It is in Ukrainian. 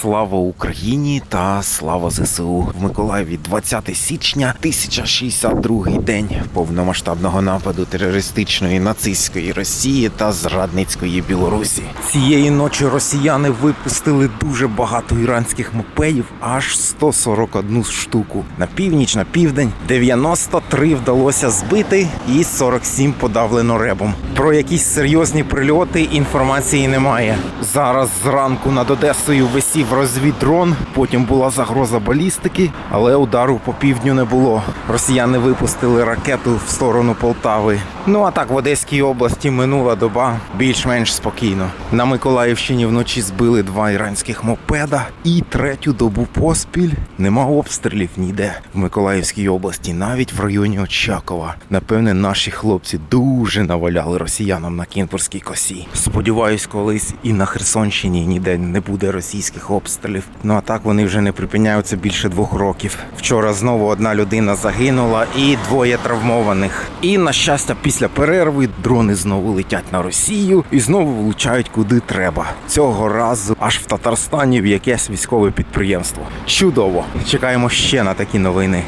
Слава Україні та слава ЗСУ в Миколаєві 20 січня 1062 день повномасштабного нападу терористичної нацистської Росії та зрадницької Білорусі. Цієї ночі росіяни випустили дуже багато іранських мопедів, аж 141 штуку. На північ, на південь 93 вдалося збити і 47 подавлено ребом. Про якісь серйозні прильоти інформації немає. Зараз зранку над Одесою висів розвіддрон, потім була загроза балістики, але удару по півдню не було. Росіяни випустили ракету в сторону Полтави. Ну а так в Одеській області минула доба більш-менш спокійно. На Миколаївщині вночі збили два іранських мопеда, і третю добу поспіль нема обстрілів ніде в Миколаївській області, навіть в районі Очакова. Напевне, наші хлопці дуже наваляли росіянам на Кінбурзькій косі. Сподіваюсь, колись і на Херсонщині ніде не буде російських обстрілів. Ну а так вони вже не припиняються більше двох років. Вчора знову одна людина загинула і двоє травмованих. І на щастя, після перерви дрони знову летять на Росію і знову влучають куди треба. Цього разу аж в Татарстані в якесь військове підприємство. Чудово! Чекаємо ще на такі новини.